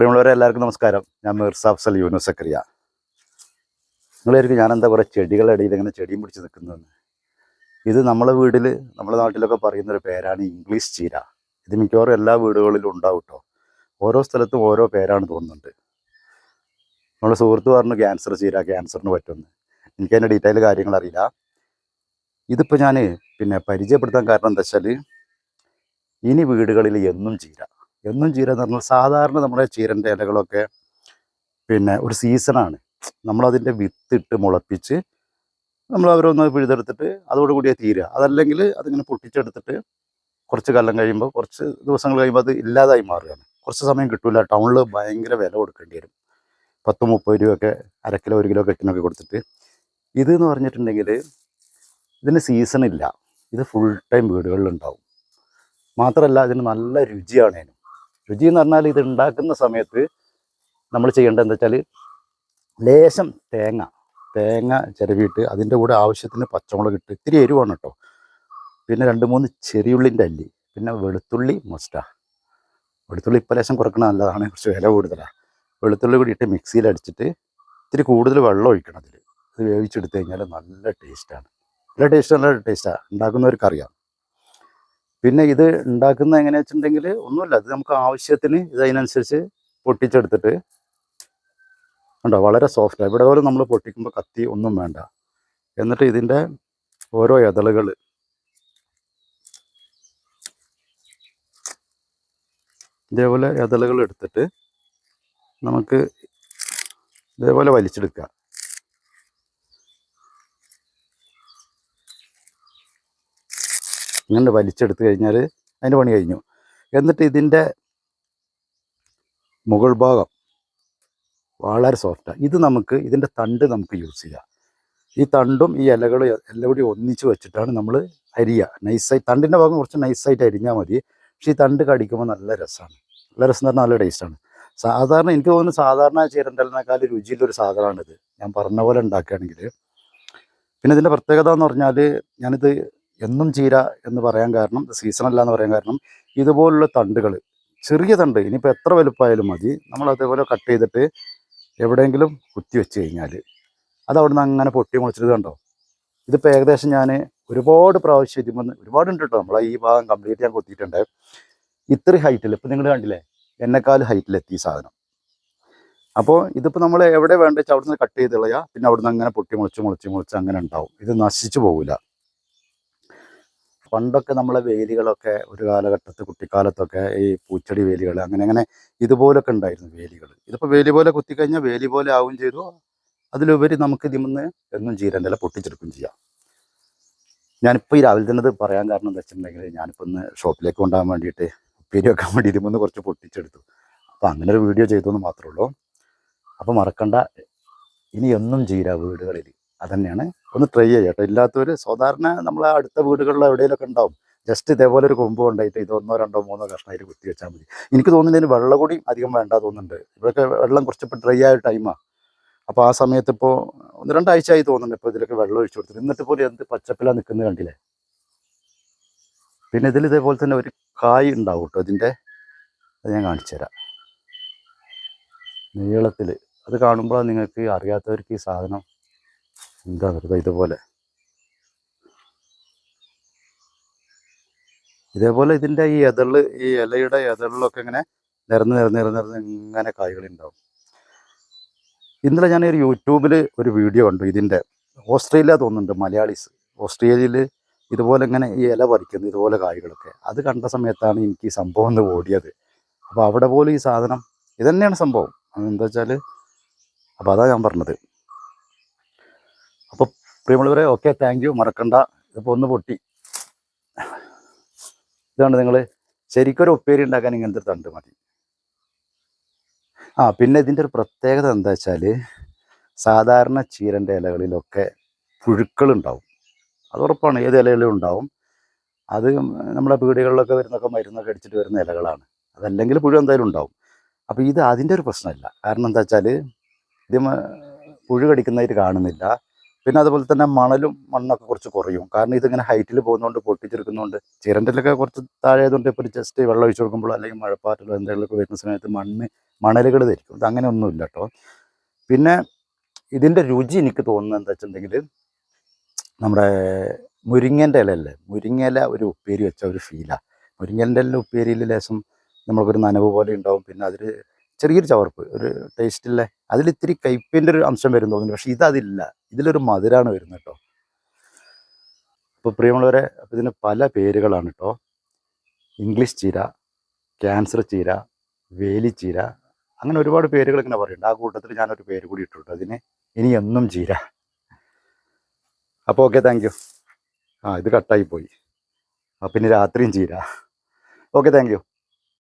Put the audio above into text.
പ്രിയമുള്ളവരെ എല്ലാവർക്കും നമസ്കാരം. ഞാൻ മിർസാഫ്സൽ യൂനുസ് സക്രിയ നിങ്ങളായിരിക്കും ഞാൻ എന്താ കുറേ ചെടികളുടെ ഇടയിൽ ഇങ്ങനെ ചെടിയും പിടിച്ച് നിൽക്കുന്നതെന്ന്. ഇത് നമ്മളെ വീട്ടിൽ നമ്മുടെ നാട്ടിലൊക്കെ പറയുന്നൊരു പേരാണ് ഇംഗ്ലീഷ് ചീര. ഇത് മിക്കവാറും എല്ലാ വീടുകളിലും ഉണ്ടാവും കേട്ടോ ഓരോ സ്ഥലത്തും ഓരോ പേരാണ് തോന്നുന്നുണ്ട്. നമ്മുടെ സുഹൃത്ത് പറഞ്ഞു ക്യാൻസർ ചീര ക്യാൻസറിന് പറ്റുമെന്ന്. എനിക്കതിന്റെ ഡീറ്റെയിൽ കാര്യങ്ങൾ അറിയില്ല. ഇതിപ്പോൾ ഞാൻ പിന്നെ പരിചയപ്പെടുത്താൻ കാരണം എന്താ വെച്ചാൽ ഇനി വീടുകളിൽ എന്നും ചീര. എന്നും ചീര എന്ന് പറഞ്ഞാൽ സാധാരണ നമ്മുടെ ചീരന്റെ ഇലകളൊക്കെ പിന്നെ ഒരു സീസണാണ്. നമ്മളതിന്റെ വിത്തിട്ട് മുളപ്പിച്ച് നമ്മൾ അവരൊന്ന് പിഴുതെടുത്തിട്ട് അതോടുകൂടിയേ തീരുക അതല്ലെങ്കിൽ അതിങ്ങനെ പൊട്ടിച്ചെടുത്തിട്ട് കുറച്ച് കാലം കഴിയുമ്പോൾ കുറച്ച് ദിവസങ്ങൾ കഴിയുമ്പോൾ അത് ഇല്ലാതായി മാറുകയാണ്. കുറച്ച് സമയം കിട്ടില്ല ടൗണിൽ ഭയങ്കര വില കൊടുക്കേണ്ടി വരും. പത്ത് മുപ്പത് രൂപയൊക്കെ അര കിലോ ഒരു കിലോ കെട്ടിനൊക്കെ കൊടുത്തിട്ട്. ഇത് എന്ന് പറഞ്ഞിട്ടുണ്ടെങ്കിൽ ഇതിന് സീസൺ ഇല്ല ഇത് ഫുൾ ടൈം വീടുകളിലുണ്ടാവും മാത്രമല്ല ഇതിന് നല്ല രുചിയാണ് അതിന്. രുചി എന്ന് പറഞ്ഞാൽ ഇത് ഉണ്ടാക്കുന്ന സമയത്ത് നമ്മൾ ചെയ്യേണ്ടത് എന്താ വെച്ചാൽ ലേശം തേങ്ങ തേങ്ങ ചിരവിയിട്ട് അതിന്റെ കൂടെ ആവശ്യത്തിന് പച്ചമുളക് ഇട്ട് ഇത്തിരി എരിവാണ് കേട്ടോ. പിന്നെ രണ്ട് മൂന്ന് ചെറിയുള്ളിന്റെ അല്ലി പിന്നെ വെളുത്തുള്ളി മസ്റ്റ വെളുത്തുള്ളി ഇപ്പം ലേശം കുറക്കണ നല്ലതാണ് കുറച്ച് വില കൂടുതലാണ് വെളുത്തുള്ളി കൂടി ഇട്ട് മിക്സിയിൽ അടിച്ചിട്ട് ഇത്തിരി കൂടുതൽ വെള്ളം ഒഴിക്കണം അതിൽ. ഇത് വേവിച്ചെടുത്ത് കഴിഞ്ഞാൽ നല്ല ടേസ്റ്റാണ് നല്ല ടേസ്റ്റ് നല്ല ടേസ്റ്റാണ് ഉണ്ടാക്കുന്നവർക്ക് അറിയാം പിന്നെ ഇത് ഉണ്ടാക്കുന്നത് എങ്ങനെയാ വെച്ചിട്ടുണ്ടെങ്കിൽ ഒന്നുമില്ല അത് നമുക്ക് ആവശ്യത്തിന് ഇത് അതിനനുസരിച്ച് പൊട്ടിച്ചെടുത്തിട്ട് ഉണ്ടോ വളരെ സോഫ്റ്റ് ഇവിടെ പോലും നമ്മൾ പൊട്ടിക്കുമ്പോൾ കത്തി ഒന്നും വേണ്ട. എന്നിട്ട് ഇതിന്റെ ഓരോ ഇതളുകൾ ഇതേപോലെ ഇതളുകൾ എടുത്തിട്ട് നമുക്ക് ഇതേപോലെ വലിച്ചെടുക്കുക. ഇങ്ങനെ വലിച്ചെടുത്ത് കഴിഞ്ഞാൽ അതിന്റെ പണി കഴിഞ്ഞു. എന്നിട്ട് ഇതിന്റെ മുകൾ ഭാഗം വളരെ സോഫ്റ്റാണ് ഇത് നമുക്ക് ഇതിന്റെ തണ്ട് നമുക്ക് യൂസ് ചെയ്യാം. ഈ തണ്ടും ഈ ഇലകളും എല്ലാം കൂടി ഒന്നിച്ച് വെച്ചിട്ടാണ് നമ്മൾ അരിയുക നൈസായി തണ്ടിന്റെ ഭാഗം കുറച്ച് നൈസായിട്ട് അരിഞ്ഞാൽ മതി. പക്ഷേ ഈ തണ്ട് കടിക്കുമ്പോൾ നല്ല രസമാണ്. നല്ല രസം എന്ന് പറഞ്ഞാൽ നല്ല ടേസ്റ്റാണ് സാധാരണ എനിക്ക് തോന്നുന്നു സാധാരണ ചീരണ്ടലിനേക്കാൾ രുചിയിലൊരു സാധനമാണിത്. ഞാൻ പറഞ്ഞ പോലെ ഉണ്ടാക്കുകയാണെങ്കിൽ. പിന്നെ ഇതിന്റെ പ്രത്യേകത എന്ന് പറഞ്ഞാൽ ഞാനിത് എന്നും ചീര എന്ന് പറയാൻ കാരണം സീസൺ അല്ല എന്ന് പറയാൻ കാരണം ഇതുപോലുള്ള തണ്ടുകൾ ചെറിയ തണ്ട് ഇനിയിപ്പോൾ എത്ര വലുപ്പമായാലും മതി. നമ്മൾ അതേപോലെ കട്ട് ചെയ്തിട്ട് എവിടെയെങ്കിലും കുത്തി വെച്ച് കഴിഞ്ഞാൽ അത് അവിടെ നിന്ന് അങ്ങനെ പൊട്ടി മുളച്ചിട്ട് കണ്ടോ? ഇതിപ്പോൾ ഏകദേശം ഞാൻ ഒരുപാട് പ്രാവശ്യം ഇതിമെന്ന് ഒരുപാടുണ്ട് കേട്ടോ. നമ്മൾ ഈ ഭാഗം കംപ്ലീറ്റ് ഞാൻ കൊത്തിയിട്ടുണ്ട്. ഇത്ര ഹൈറ്റിൽ ഇപ്പം നിങ്ങൾ കണ്ടില്ലേ? എന്നെക്കാൾ ഹൈറ്റിലെത്തി സാധനം. അപ്പോൾ ഇതിപ്പോൾ നമ്മൾ എവിടെ വേണ്ട വെച്ചാൽ അവിടുന്ന് കട്ട് ചെയ്ത് പിന്നെ അവിടെ നിന്ന് അങ്ങനെ പൊട്ടി മുളച്ച് മുളച്ച് മുളച്ച് അങ്ങനെ ഉണ്ടാവും. ഇത് നശിച്ചു പോകില്ല പണ്ടൊക്കെ നമ്മളെ വേലികളൊക്കെ ഒരു കാലഘട്ടത്ത് കുട്ടിക്കാലത്തൊക്കെ ഈ പൂച്ചെടി വേലികൾ അങ്ങനെ അങ്ങനെ ഇതുപോലൊക്കെ ഉണ്ടായിരുന്നു വേലികൾ. ഇതിപ്പോൾ വേലി പോലെ കുത്തിക്കഴിഞ്ഞാൽ വേലി പോലെ ആവുകയും ചെയ്തു. അതിലുപരി നമുക്ക് ഇതിമെന്ന് എന്നും ചീരന്റെ ഇല പൊട്ടിച്ചെടുക്കുകയും ചെയ്യാം. ഞാനിപ്പോൾ ഈ രാവിലെ തന്നെ പറയാൻ കാരണം എന്താ വെച്ചിട്ടുണ്ടെങ്കിൽ ഞാനിപ്പോൾ ഒന്ന് ഷോപ്പിലേക്ക് കൊണ്ടുപോകാൻ വേണ്ടിയിട്ട് ഉപ്പേരി വെക്കാൻ വേണ്ടി ഇതിമെന്ന് കുറച്ച് പൊട്ടിച്ചെടുത്തു. അപ്പോൾ അങ്ങനെ ഒരു വീഡിയോ ചെയ്തു എന്ന് മാത്രമേ ഉള്ളൂ. അപ്പോൾ മറക്കണ്ട. ഇനി എന്നും ചീര വീടുകളിൽ. അതന്നെയാണ്. ഒന്ന് ട്രൈ ചെയ്യട്ടോ ഇല്ലാത്തവർ സാധാരണ നമ്മൾ അടുത്ത വീടുകളിൽ എവിടെയെങ്കിലൊക്കെ ഉണ്ടാവും. ജസ്റ്റ് ഇതേപോലെ ഒരു കൊമ്പ് കൊണ്ടായിട്ട് ഇത് ഒന്നോ രണ്ടോ മൂന്നോ കഷ്ണമായിട്ട് കുത്തി വെച്ചാൽ മതി. എനിക്ക് തോന്നുന്നതിന് വെള്ളം കൂടി അധികം വേണ്ട തോന്നുന്നുണ്ട്. ഇവിടെയൊക്കെ വെള്ളം കുറച്ച് ഇപ്പോൾ ഡ്രൈ ആയ ടൈമാണ് അപ്പോൾ ആ. സമയത്ത് ഇപ്പോൾ ഒന്ന് രണ്ടാഴ്ച ആയി തോന്നുന്നുണ്ട് ഇപ്പോൾ ഇതിലൊക്കെ വെള്ളം ഒഴിച്ചു കൊടുത്തിട്ട്. എന്നിട്ട് പോലും എന്ത് പച്ചപ്പിലാണ് നിൽക്കുന്നത് കണ്ടില്ലേ? പിന്നെ ഇതിൽ ഇതേപോലെ തന്നെ ഒരു കായ് ഉണ്ടാവും കേട്ടോ ഇതിന്റെ. അത് ഞാൻ കാണിച്ചു തരാം. നീളത്തിൽ അത് കാണുമ്പോൾ നിങ്ങൾക്ക് അറിയാത്തവർക്ക് ഈ സാധനം എന്താ വെറുതെ ഇതുപോലെ? ഇതേപോലെ ഇതിന്റെ ഈ എതൾ ഈ ഇലയുടെ എതളിലൊക്കെ ഇങ്ങനെ നിരന്ന് നിരന്ന് നിരന്ന് നിരന്ന് ഇങ്ങനെ കായ്കളുണ്ടാവും ഇന്നലെ ഞാൻ ഒരു യൂട്യൂബിൽ ഒരു വീഡിയോ കണ്ടു. ഇതിന്റെ ഓസ്ട്രേലിയ തോന്നുന്നുണ്ട് മലയാളീസ്. ഓസ്ട്രേലിയയിൽ ഇതുപോലെ ഇങ്ങനെ ഈ ഇല പറിക്കുന്നു ഇതുപോലെ കായ്കളൊക്കെ. അത് കണ്ട സമയത്താണ് എനിക്ക് ഈ സംഭവം ഒന്ന് ഓടിയത്. അപ്പോൾ അവിടെ പോലും ഈ സാധനം ഇതന്നെയാണ് സംഭവം. എന്താ വെച്ചാൽ അപ്പോൾ അതാണ് ഞാൻ പറഞ്ഞത്. പ്രിയമുള്ളവരെ ഓക്കെ താങ്ക് യു മറക്കണ്ട. ഇതിപ്പോൾ ഒന്ന് പൊട്ടി. ഇതാണ് നിങ്ങൾ ശരിക്കൊരു ഉപ്പേരി ഉണ്ടാക്കാൻ ഇങ്ങനത്തെ തണ്ട് മതി. ആ പിന്നെ ഇതിന്റെ ഒരു പ്രത്യേകത എന്താ വെച്ചാൽ സാധാരണ ചീരന്റെ ഇലകളിലൊക്കെ പുഴുക്കളുണ്ടാവും. അത് ഉറപ്പാണ്. ഏത് ഇലയിലും ഉണ്ടാവും. അത് നമ്മുടെ വീടുകളിലൊക്കെ വരുന്നൊക്കെ മരുന്നൊക്കെ അടിച്ചിട്ട് വരുന്ന ഇലകളാണ്. അതല്ലെങ്കിൽ പുഴു എന്തായാലും ഉണ്ടാവും. അപ്പോൾ ഇത് അതിന്റെ ഒരു പ്രശ്നമല്ല. കാരണം എന്താ വെച്ചാൽ ഇത് പുഴു കടിക്കുന്നതായിട്ട് കാണുന്നില്ല. പിന്നെ അതുപോലെ തന്നെ മണലും മണ്ണൊക്കെ കുറച്ച് കുറയും. കാരണം ഇതിങ്ങനെ ഹൈറ്റിൽ പോകുന്നതുകൊണ്ട് പൊട്ടിച്ചെടുക്കുന്നതുകൊണ്ട് ചിരണ്ടിലൊക്കെ കുറച്ച് താഴെ ആയതുകൊണ്ട് ഇപ്പോൾ ജസ്റ്റ് വെള്ളം ഒഴിച്ചു കൊടുക്കുമ്പോൾ അല്ലെങ്കിൽ മഴപ്പാറ്റലോ എന്തെങ്കിലുമൊക്കെ വരുന്ന സമയത്ത് മണ്ണ് മണലുകൾ ധരിക്കും. ഇത് അങ്ങനെ ഒന്നുമില്ല കേട്ടോ പിന്നെ ഇതിന്റെ രുചി എനിക്ക് തോന്നുന്നത് എന്താ വെച്ചിട്ടുണ്ടെങ്കിൽ നമ്മുടെ മുരിങ്ങേന്റെ ഇലയല്ലേ മുരിങ്ങയില ഒരു ഉപ്പേരി വെച്ച ഒരു ഫീലാണ് മുരിങ്ങേന്റെ ഇല ഉപ്പേരിയിൽ ലേശം നമ്മൾക്കൊരു നനവ് പോലെ ഉണ്ടാവും. പിന്നെ അതിൽ ചെറിയൊരു ചവർപ്പ് ഒരു ടേസ്റ്റില്ല അതിൽ ഇത്തിരി കയ്പിന്റെ ഒരു അംശം വരും തോന്നുന്നു. പക്ഷേ ഇതതില്ല. ഇതിലൊരു മധുരമാണ് വരുന്നത് കേട്ടോ. അപ്പോൾ പ്രിയമുള്ളവരെ ഇതിന് പല പേരുകളാണ് കേട്ടോ. ഇംഗ്ലീഷ് ചീര ക്യാൻസർ ചീര വേലിച്ചീര അങ്ങനെ ഒരുപാട് പേരുകൾ ഇങ്ങനെ പറയുന്നുണ്ട്. ആ കൂട്ടത്തിൽ ഞാനൊരു പേര് കൂടി ഇട്ടിട്ടുണ്ട്. അതിന് ഇനി എന്നും ചീര. അപ്പോൾ ഓക്കെ താങ്ക് യു ആ ഇത് കട്ടായി പോയി. ആ പിന്നെ രാത്രിയും ചീര. Okay thank you